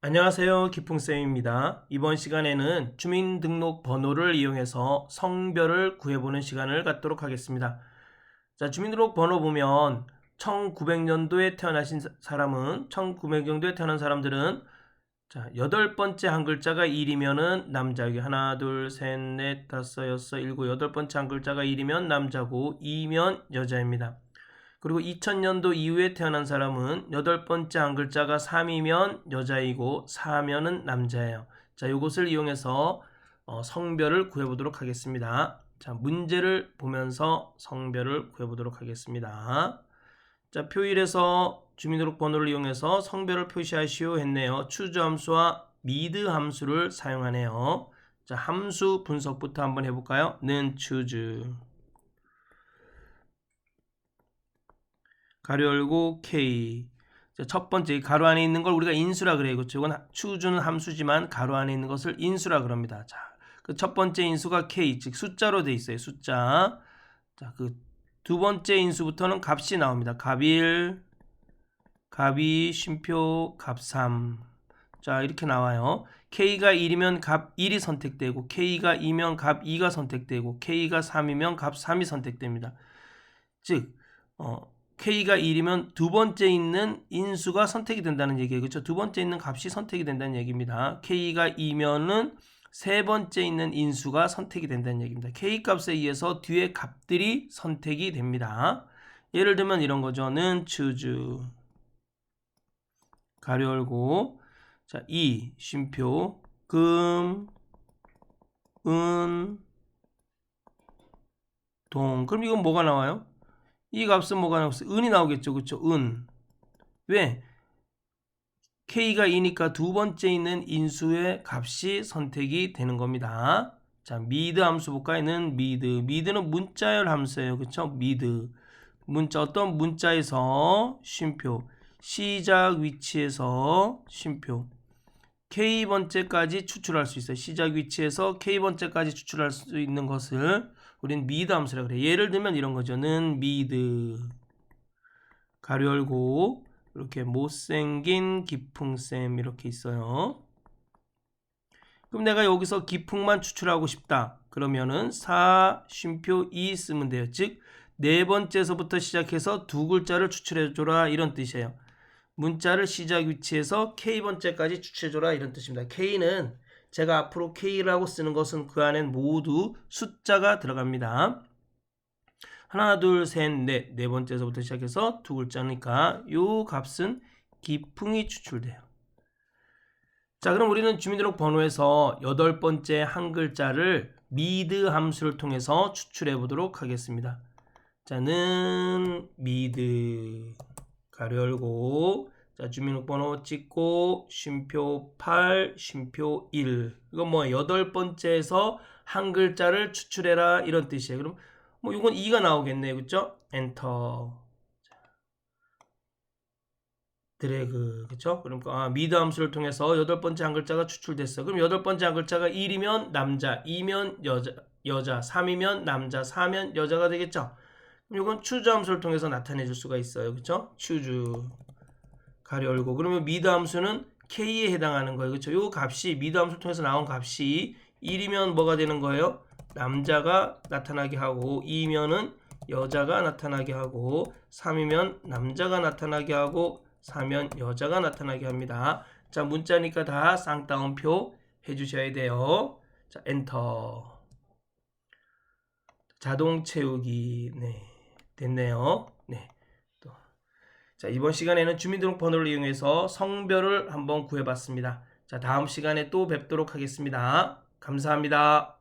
안녕하세요. 기풍쌤입니다. 이번 시간에는 주민등록번호를 이용해서 성별을 구해보는 시간을 갖도록 하겠습니다. 자, 주민등록번호 보면 1900년도에 태어나신 사- 사람은 1900년도에 태어난 사람들은 자, 여덟 번째 한 글자가 1이면은 남자. 여기 하나, 둘, 셋, 넷, 다섯, 여섯, 일곱, 여덟 번째 한 글자가 1이면 남자고 2면 여자입니다. 그리고 2000년도 이후에 태어난 사람은 여덟 번째 한 글자가 3이면 여자이고 4면은 남자예요. 자, 이것을 이용해서 어, 성별을 구해보도록 하겠습니다. 자, 문제를 보면서 성별을 구해보도록 하겠습니다. 자, 표일에서 주민등록번호를 이용해서 성별을 표시하시오 했네요. 추주 함수와 미드 함수를 사용하네요. 자, 함수 분석부터 한번 해볼까요? 는 추주. 가로 열고 K. 자, 첫 번째 이 가로 안에 있는 걸 우리가 인수라 그래요. 그렇죠? 이건 추주는 함수지만 가로 안에 있는 것을 인수라 그럽니다. 자, 그 첫 번째 인수가 K, 즉 숫자로 돼 있어요. 숫자. 자, 그 두 번째 인수부터는 값이 나옵니다. 값 1, 값 2, 쉼표, 값 3. 자, 이렇게 나와요. K가 1이면 값 1이 선택되고 K가 2면 값 2가 선택되고 K가 3이면 값 3이 선택됩니다. 즉, 어, K가 1이면 두 번째 있는 인수가 선택이 된다는 얘기예요. 그렇죠? 두 번째 있는 값이 선택이 된다는 얘기입니다. K가 2면은 세 번째 있는 인수가 선택이 된다는 얘기입니다. K 값에 의해서 뒤에 값들이 선택이 됩니다. 예를 들면 이런 거죠. 는 choose 가로 열고 자, 2 쉼표 금 은, 동. 그럼 이건 뭐가 나와요? 이 값은 뭐가 나오겠어? 은이 나오겠죠. 그렇죠? 은. 왜? k가 2니까 두 번째 있는 인수의 값이 선택이 되는 겁니다. 자, 미드 함수 볼까요? 는 미드. 미드는 문자열 함수예요. 그렇죠? 미드. 문자 어떤 문자에서 쉼표 시작 위치에서 쉼표 k 번째까지 추출할 수 있어요. 시작 위치에서 k 번째까지 추출할 수 있는 것을 우린 미드 함수라 그래. 예를 들면 이런 거죠. 는 미드 가로 열고 이렇게 못생긴 기풍쌤 이렇게 있어요. 그럼 내가 여기서 기풍만 추출하고 싶다. 그러면은 4 쉼표 2 쓰면 돼요. 즉 네 번째서부터 시작해서 두 글자를 추출해 줘라 이런 뜻이에요. 문자를 시작 위치에서 k 번째까지 추출해 줘라 이런 뜻입니다. k는 제가 앞으로 k라고 쓰는 것은 그 안엔 모두 숫자가 들어갑니다. 하나, 둘, 셋, 넷. 네 번째서부터 시작해서 두 글자니까 요 값은 기풍이 추출돼요. 자, 그럼 우리는 주민등록 번호에서 여덟 번째 한 글자를 미드 함수를 통해서 추출해 보도록 하겠습니다. 자, 는 미드 가로 열고 자, 주민등록번호 찍고 쉼표 8, 쉼표 1. 이건 뭐 여덟 번째에서 한 글자를 추출해라 이런 뜻이에요. 그럼 뭐 이건 2가 나오겠네요. 그죠? 엔터. 드래그. 그쵸? 그럼 아, 미드 함수를 통해서 여덟 번째 한 글자가 추출됐어. 그럼 여덟 번째 한 글자가 1이면 남자, 2면 여자, 여자, 3이면 남자, 4면 여자가 되겠죠? 이건 추주 함수를 통해서 나타내 줄 수가 있어요. 그쵸? 추주. 가로 열고 그러면 미드 함수는 k에 해당하는 거예요. 그렇죠? 요 값이 미드 함수를 통해서 나온 값이 1이면 뭐가 되는 거예요? 남자가 나타나게 하고 2면은 여자가 나타나게 하고 3이면 남자가 나타나게 하고 4면 여자가 나타나게 합니다. 자, 문자니까 다 쌍따옴표 해 주셔야 돼요. 자, 엔터. 자동 채우기. 네. 됐네요. 네. 자, 이번 시간에는 주민등록번호를 이용해서 성별을 한번 구해봤습니다. 자, 다음 시간에 또 뵙도록 하겠습니다. 감사합니다.